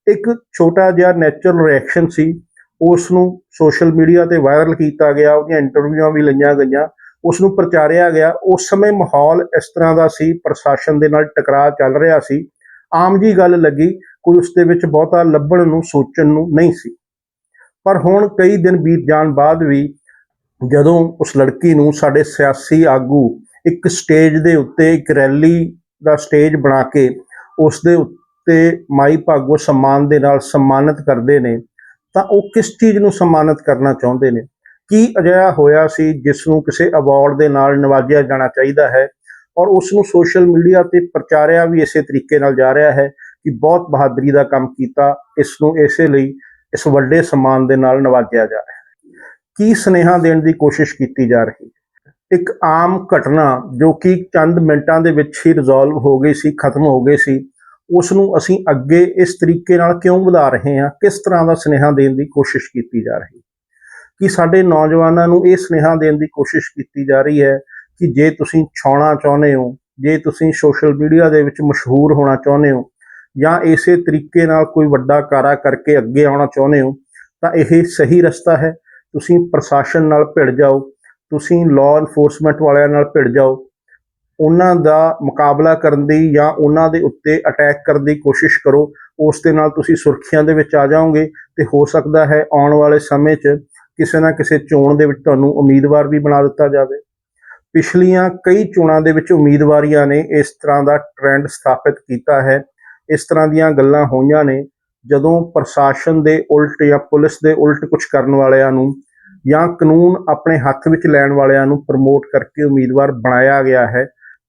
ਇੱਕ ਛੋਟਾ ਜਿਹਾ ਨੈਚੁਰਲ ਰਿਐਕਸ਼ਨ ਸੀ। ਉਸ ਨੂੰ ਸੋਸ਼ਲ ਮੀਡੀਆ ਤੇ ਵਾਇਰਲ ਕੀਤਾ ਗਿਆ, ਉਹਦੀਆਂ ਇੰਟਰਵਿਊਆਂ ਵੀ ਲਈਆਂ ਗਈਆਂ। ਉਸ ਨੂੰ ਪ੍ਰਚਾਰਿਆ ਗਿਆ। ਉਸ ਸਮੇਂ ਮਾਹੌਲ ਇਸ ਤਰ੍ਹਾਂ ਦਾ ਸੀ, ਪ੍ਰਸ਼ਾਸਨ ਦੇ ਨਾਲ ਟਕਰਾਅ ਚੱਲ ਰਿਹਾ ਸੀ। ਆਮ ਜੀ ਗੱਲ ਲੱਗੀ, ਕੋਈ ਉਸ ਦੇ ਵਿੱਚ ਬਹੁਤਾ ਲੱਭਣ ਨੂੰ, ਸੋਚਣ ਨੂੰ ਨਹੀਂ ਸੀ। ਪਰ ਹੁਣ ਕਈ ਦਿਨ ਬੀਤ ਜਾਣ ਬਾਅਦ ਵੀ ਜਦੋਂ ਉਸ ਲੜਕੀ ਨੂੰ ਸਾਡੇ ਸਿਆਸੀ ਆਗੂ ਇੱਕ ਸਟੇਜ ਦੇ ਉੱਤੇ, ਇੱਕ ਰੈਲੀ ਦਾ ਸਟੇਜ ਬਣਾ ਕੇ ਉਸ ਦੇ ਉੱਤੇ ਮਾਈ ਭਾਗੋ ਸਨਮਾਨ ਦੇ ਨਾਲ ਸਨਮਾਨਿਤ ਕਰਦੇ ਨੇ, ਤਾਂ ਉਹ ਕਿਸ ਚੀਜ਼ ਨੂੰ ਸਨਮਾਨਿਤ ਕਰਨਾ ਚਾਹੁੰਦੇ ਨੇ? ਕੀ ਅਜਿਹਾ ਹੋਇਆ ਸੀ ਜਿਸ ਨੂੰ ਕਿਸੇ ਅਵਾਰਡ ਦੇ ਨਾਲ ਨਵਾਜਿਆ ਜਾਣਾ ਚਾਹੀਦਾ ਹੈ? ਔਰ ਉਸ ਨੂੰ ਸੋਸ਼ਲ ਮੀਡੀਆ ਤੇ ਪ੍ਰਚਾਰਿਆ ਵੀ ਇਸੇ ਤਰੀਕੇ ਨਾਲ ਜਾ ਰਿਹਾ ਹੈ ਕਿ ਬਹੁਤ ਬਹਾਦਰੀ ਦਾ ਕੰਮ ਕੀਤਾ ਇਸ ਨੂੰ ਇਸੇ ਲਈ ਇਸ ਵੱਡੇ ਸਨਮਾਨ ਦੇ ਨਾਲ ਨਵਾਜਿਆ ਜਾ ਰਿਹਾ ਹੈ। ਕੀ ਸੁਨੇਹਾ ਦੇਣ ਦੀ ਕੋਸ਼ਿਸ਼ ਕੀਤੀ ਜਾ ਰਹੀ ਹੈ? ਇੱਕ ਆਮ ਘਟਨਾ ਜੋ ਕਿ ਚੰਦ ਮਿੰਟਾਂ ਦੇ ਵਿੱਚ ਹੀ ਰਿਜ਼ੋਲਵ ਹੋ ਗਈ ਸੀ, ਖਤਮ ਹੋ ਗਈ ਸੀ ਉਸ ਨੂੰ ਅਸੀਂ ਅੱਗੇ ਇਸ ਤਰੀਕੇ ਨਾਲ ਕਿਉਂ ਵਧਾ ਰਹੇ ਹਾਂ? ਕਿਸ ਤਰ੍ਹਾਂ ਦਾ ਸੁਨੇਹਾ ਦੇਣ ਦੀ ਕੋਸ਼ਿਸ਼ ਕੀਤੀ ਜਾ ਰਹੀ ਕਿ ਸਾਡੇ ਨੌਜਵਾਨਾਂ ਨੂੰ ਇਹ ਸੁਨੇਹਾ ਦੇਣ ਦੀ ਕੋਸ਼ਿਸ਼ ਕੀਤੀ ਜਾ ਰਹੀ ਹੈ ਕਿ ਜੇ ਤੁਸੀਂ ਛਾਉਣਾ ਚਾਹੁੰਦੇ ਹੋ, ਜੇ ਤੁਸੀਂ ਸੋਸ਼ਲ ਮੀਡੀਆ ਦੇ ਵਿੱਚ ਮਸ਼ਹੂਰ ਹੋਣਾ ਚਾਹੁੰਦੇ ਹੋ ਜਾਂ ਇਸੇ ਤਰੀਕੇ ਨਾਲ ਕੋਈ ਵੱਡਾ ਕਾਰਾ ਕਰਕੇ ਅੱਗੇ ਆਉਣਾ ਚਾਹੁੰਦੇ ਹੋ, ਤਾਂ ਇਹ ਸਹੀ ਰਸਤਾ ਹੈ। ਤੁਸੀਂ ਪ੍ਰਸ਼ਾਸਨ ਨਾਲ ਭਿੜ ਜਾਓ, ਤੁਸੀਂ ਲਾਅ ਇਨਫੋਰਸਮੈਂਟ ਵਾਲਿਆਂ ਨਾਲ ਭਿੜ ਜਾਓ। ਉਹਨਾਂ ਦਾ ਮੁਕਾਬਲਾ ਕਰਨ ਦੀ ਜਾਂ ਉਹਨਾਂ ਦੇ ਉੱਤੇ ਅਟੈਕ ਕਰਨ ਦੀ ਕੋਸ਼ਿਸ਼ ਕਰੋ। ਉਸ ਦੇ ਨਾਲ ਤੁਸੀਂ ਸੁਰਖੀਆਂ ਦੇ ਵਿੱਚ ਆ ਜਾਓਗੇ ਤੇ ਹੋ ਸਕਦਾ ਹੈ ਆਉਣ ਵਾਲੇ ਸਮੇਂ 'ਚ ਕਿਸੇ ਨਾ ਕਿਸੇ ਚੋਣ ਦੇ ਵਿੱਚ ਤੁਹਾਨੂੰ ਉਮੀਦਵਾਰ ਵੀ ਬਣਾ ਦਿੱਤਾ ਜਾਵੇ। ਪਿਛਲੀਆਂ ਕਈ ਚੋਣਾਂ ਦੇ ਵਿੱਚ ਉਮੀਦਵਾਰੀਆਂ ਨੇ ਇਸ ਤਰ੍ਹਾਂ ਦਾ ਟ੍ਰੈਂਡ ਸਥਾਪਿਤ ਕੀਤਾ ਹੈ। ਇਸ ਤਰ੍ਹਾਂ ਦੀਆਂ ਗੱਲਾਂ ਹੋਈਆਂ ਨੇ, ਜਦੋਂ ਪ੍ਰਸ਼ਾਸਨ ਦੇ ਉਲਟ ਜਾਂ ਪੁਲਿਸ ਦੇ ਉਲਟ ਕੁਝ ਕਰਨ ਵਾਲਿਆਂ ਨੂੰ ਜਾਂ ਕਾਨੂੰਨ ਆਪਣੇ ਹੱਥ ਵਿੱਚ ਲੈਣ ਵਾਲਿਆਂ ਨੂੰ ਪ੍ਰਮੋਟ ਕਰਕੇ ਉਮੀਦਵਾਰ ਬਣਾਇਆ ਗਿਆ ਹੈ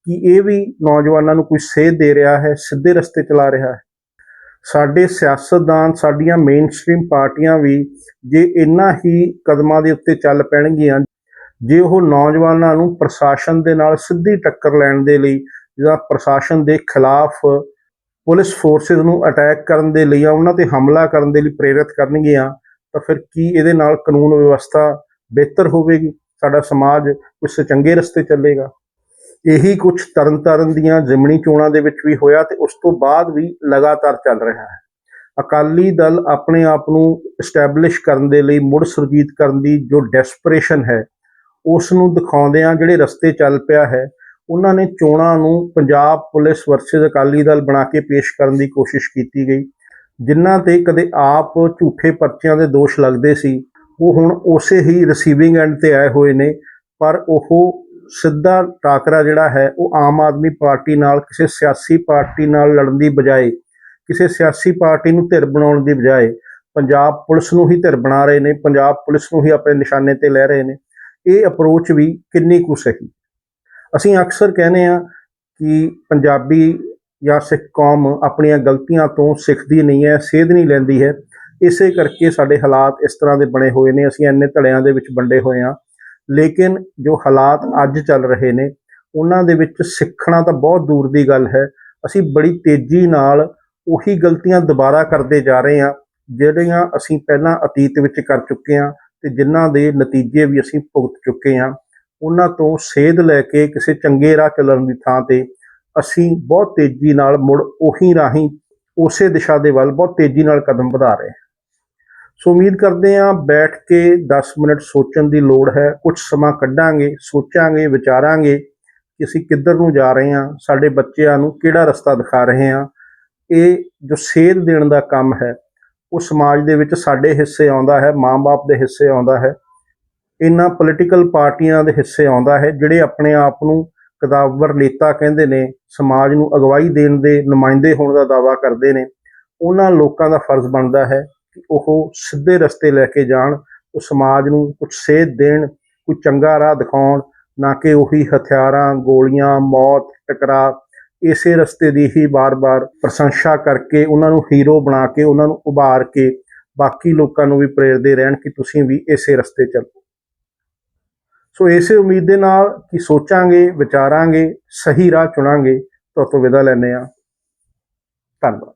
ਕਿ ਇਹ ਵੀ ਨੌਜਵਾਨਾਂ ਨੂੰ ਕੋਈ ਸੇਧ ਦੇ ਰਿਹਾ ਹੈ, ਸਿੱਧੇ ਰਸਤੇ ਚਲਾ ਰਿਹਾ ਹੈ। ਸਾਡੇ ਸਿਆਸਤਦਾਨ, ਸਾਡੀਆਂ ਮੇਨ ਮੇਨਸਟ੍ਰੀਮ ਪਾਰਟੀਆਂ ਵੀ ਜੇ ਇੰਨਾ ਹੀ ਕਦਮਾਂ ਦੇ ਉੱਤੇ ਚੱਲ ਪੈਣਗੀਆਂ, ਜੇ ਉਹ ਨੌਜਵਾਨਾਂ ਨੂੰ ਪ੍ਰਸ਼ਾਸਨ ਦੇ ਨਾਲ ਸਿੱਧੀ ਟੱਕਰ ਲੈਣ ਦੇ ਲਈ ਜਾਂ ਪ੍ਰਸ਼ਾਸਨ ਦੇ ਖਿਲਾਫ ਪੁਲਿਸ ਫੋਰਸਿਸ ਨੂੰ ਅਟੈਕ ਕਰਨ ਦੇ ਲਈ ਜਾਂ ਉਹਨਾਂ ਤੇ ਹਮਲਾ ਕਰਨ ਦੇ ਲਈ ਪ੍ਰੇਰਿਤ ਕਰਨਗੀਆਂ, ਤਾਂ ਫਿਰ ਕੀ ਇਹਦੇ ਨਾਲ ਕਾਨੂੰਨ ਵਿਵਸਥਾ ਬਿਹਤਰ ਹੋਵੇਗੀ? ਸਾਡਾ ਸਮਾਜ ਕੁਝ ਚੰਗੇ ਰਸਤੇ ਚੱਲੇਗਾ। ਇਹੀ ਕੁਝ ਤਰਨਤਾਰਨ ਦੀਆਂ ਜ਼ਿਮਣੀ ਚੋਣਾਂ ਦੇ ਵਿੱਚ ਵੀ ਹੋਇਆ ਤੇ ਉਸ ਤੋਂ ਬਾਅਦ ਵੀ ਲਗਾਤਾਰ ਚੱਲ ਰਿਹਾ ਹੈ। ਅਕਾਲੀ ਦਲ ਆਪਣੇ ਆਪ ਨੂੰ ਐਸਟੈਬਲਿਸ਼ ਕਰਨ ਦੇ ਲਈ ਮੁੜ ਸੁਰਜੀਤ ਕਰਨ ਦੀ ਜੋ ਡੈਸਪਰੇਸ਼ਨ ਹੈ, ਉਸ ਨੂੰ ਦਿਖਾਉਂਦਿਆਂ ਜਿਹੜੇ ਰਸਤੇ ਚੱਲ ਪਿਆ ਹੈ, ਉਹਨਾਂ ਨੇ ਚੋਣਾਂ ਨੂੰ ਪੰਜਾਬ ਪੁਲਿਸ ਵਰਸਸ ਅਕਾਲੀ ਦਲ ਬਣਾ ਕੇ ਪੇਸ਼ ਕਰਨ ਦੀ ਕੋਸ਼ਿਸ਼ ਕੀਤੀ ਗਈ, ਜਿਨ੍ਹਾਂ ਤੇ ਕਦੇ ਆਪ ਝੂਠੇ ਪਰਚਿਆਂ ਦੇ ਦੋਸ਼ ਲੱਗਦੇ ਸੀ, ਉਹ ਹੁਣ ਉਸੇ ਹੀ ਰਿਸੀਵਿੰਗ ਐਂਡ ਤੇ ਆਏ ਹੋਏ ਨੇ, ਪਰ ਉਹ ਸਿੱਧਾ ਟਾਕਰਾ ਜਿਹੜਾ ਹੈ, ਉਹ ਆਮ ਆਦਮੀ ਪਾਰਟੀ ਨਾਲ, ਕਿਸੇ ਸਿਆਸੀ ਪਾਰਟੀ ਨਾਲ ਲੜਨ ਦੀ ਬਜਾਏ, ਕਿਸੇ ਸਿਆਸੀ ਪਾਰਟੀ ਨੂੰ ਧਿਰ ਬਣਾਉਣ ਦੀ ਬਜਾਏ, ਪੰਜਾਬ ਪੁਲਿਸ ਨੂੰ ਹੀ ਧਿਰ ਬਣਾ ਰਹੇ ਨੇ, ਪੰਜਾਬ ਪੁਲਿਸ ਨੂੰ ਹੀ ਆਪਣੇ ਨਿਸ਼ਾਨੇ ਤੇ ਲੈ ਰਹੇ ਨੇ। ਇਹ ਅਪਰੋਚ ਵੀ ਕਿੰਨੀ ਕੁ ਸਹੀ? ਅਸੀਂ ਅਕਸਰ ਕਹਿੰਦੇ ਆ ਕਿ ਪੰਜਾਬੀ ਜਾਂ ਸਿੱਖ ਕੌਮ ਆਪਣੀਆਂ ਗਲਤੀਆਂ ਤੋਂ ਸਿੱਖਦੀ ਨਹੀਂ ਹੈ, ਸੇਧ ਨਹੀਂ ਲੈਂਦੀ ਹੈ। ਇਸੇ ਕਰਕੇ ਸਾਡੇ ਹਾਲਾਤ ਇਸ ਤਰ੍ਹਾਂ ਦੇ ਬਣੇ ਹੋਏ ਨੇ। ਅਸੀਂ ਇੰਨੇ ਧੜਿਆਂ ਦੇ ਵਿੱਚ ਵੰਡੇ ਹੋਏ ਆ ਲੇਕਿਨ ਜੋ ਹਾਲਾਤ ਅੱਜ ਚੱਲ ਰਹੇ ਨੇ, ਉਹਨਾਂ ਦੇ ਵਿੱਚ ਸਿੱਖਣਾ ਤਾਂ ਬਹੁਤ ਦੂਰ ਦੀ ਗੱਲ ਹੈ। ਅਸੀਂ ਬੜੀ ਤੇਜ਼ੀ ਨਾਲ ਉਹੀ ਗਲਤੀਆਂ ਦੁਬਾਰਾ ਕਰਦੇ ਜਾ ਰਹੇ ਹਾਂ, ਜਿਹੜੀਆਂ ਅਸੀਂ ਪਹਿਲਾਂ ਅਤੀਤ ਵਿੱਚ ਕਰ ਚੁੱਕੇ ਹਾਂ ਤੇ ਜਿਨ੍ਹਾਂ ਦੇ ਨਤੀਜੇ ਵੀ ਅਸੀਂ ਭੁਗਤ ਚੁੱਕੇ ਹਾਂ। ਉਹਨਾਂ ਤੋਂ ਸੇਧ ਲੈ ਕੇ ਕਿਸੇ ਚੰਗੇ ਰਾਹ ਚੱਲਣ ਦੀ ਥਾਂ ਤੇ ਅਸੀਂ ਬਹੁਤ ਤੇਜ਼ੀ ਨਾਲ ਮੁੜ ਉਹੀ ਰਾਹੀਂ ਉਸੇ ਦਿਸ਼ਾ ਦੇ ਵੱਲ ਬਹੁਤ ਤੇਜ਼ੀ ਨਾਲ ਕਦਮ ਵਧਾ ਰਹੇ ਹਾਂ। ਸੋ ਉਮੀਦ ਕਰਦੇ ਹਾਂ ਬੈਠ ਕੇ 10 ਮਿੰਟ ਸੋਚਣ ਦੀ ਲੋੜ ਹੈ ਕੁਝ ਸਮਾਂ ਕੱਢਾਂਗੇ, ਸੋਚਾਂਗੇ, ਵਿਚਾਰਾਂਗੇ ਕਿ ਅਸੀਂ ਕਿੱਧਰ ਨੂੰ ਜਾ ਰਹੇ ਹਾਂ, ਸਾਡੇ ਬੱਚਿਆਂ ਨੂੰ ਕਿਹੜਾ ਰਸਤਾ ਦਿਖਾ ਰਹੇ ਹਾਂ। ਇਹ ਜੋ ਸੇਧ ਦੇਣ ਦਾ ਕੰਮ ਹੈ, ਉਹ ਸਮਾਜ ਦੇ ਵਿੱਚ ਸਾਡੇ ਹਿੱਸੇ ਆਉਂਦਾ ਹੈ, ਮਾਂ-ਬਾਪ ਦੇ ਹਿੱਸੇ ਆਉਂਦਾ ਹੈ, ਇਹਨਾਂ ਪੋਲੀਟੀਕਲ ਪਾਰਟੀਆਂ ਦੇ ਹਿੱਸੇ ਆਉਂਦਾ ਹੈ, ਜਿਹੜੇ ਆਪਣੇ ਆਪ ਨੂੰ ਕਦਾਵਰ ਨੇਤਾ ਕਹਿੰਦੇ ਨੇ, ਸਮਾਜ ਨੂੰ ਅਗਵਾਈ ਦੇਣ ਦੇ ਨੁਮਾਇੰਦੇ ਹੋਣ ਦਾ ਦਾਵਾ ਕਰਦੇ ਨੇ, ਉਹਨਾਂ ਲੋਕਾਂ ਦਾ ਫਰਜ਼ ਬਣਦਾ ਹੈ ਉਹ ਸਿੱਧੇ ਰਸਤੇ ਲੈ ਕੇ ਜਾਣ, ਉਹ ਸਮਾਜ ਨੂੰ ਕੁਝ ਸੇਧ ਦੇਣ, ਕੋਈ ਚੰਗਾ ਰਾਹ ਦਿਖਾਉਣ, ਨਾ ਕਿ ਉਹੀ ਹਥਿਆਰਾਂ, ਗੋਲੀਆਂ, ਮੌਤ ਟਕਰਾਅ ਇਸੇ ਰਸਤੇ ਦੀ ਹੀ ਬਾਰ-ਬਾਰ ਪ੍ਰਸ਼ੰਸਾ ਕਰਕੇ ਉਹਨਾਂ ਨੂੰ ਹੀਰੋ ਬਣਾ ਕੇ, ਉਹਨਾਂ ਨੂੰ ਉਭਾਰ ਕੇ ਬਾਕੀ ਲੋਕਾਂ ਨੂੰ ਵੀ ਪ੍ਰੇਰਦੇ ਰਹਿਣ ਕਿ ਤੁਸੀਂ ਵੀ ਇਸੇ ਰਸਤੇ ਚੱਲੋ। ਸੋ ਇਸੇ ਉਮੀਦ ਦੇ ਨਾਲ ਕਿ ਸੋਚਾਂਗੇ, ਵਿਚਾਰਾਂਗੇ, ਸਹੀ ਰਾਹ ਚੁਣਾਂਗੇ, ਤੋਂ ਤੋਂ ਵਿਦਾ ਲੈਂਦੇ ਆ ਧੰਨਵਾਦ।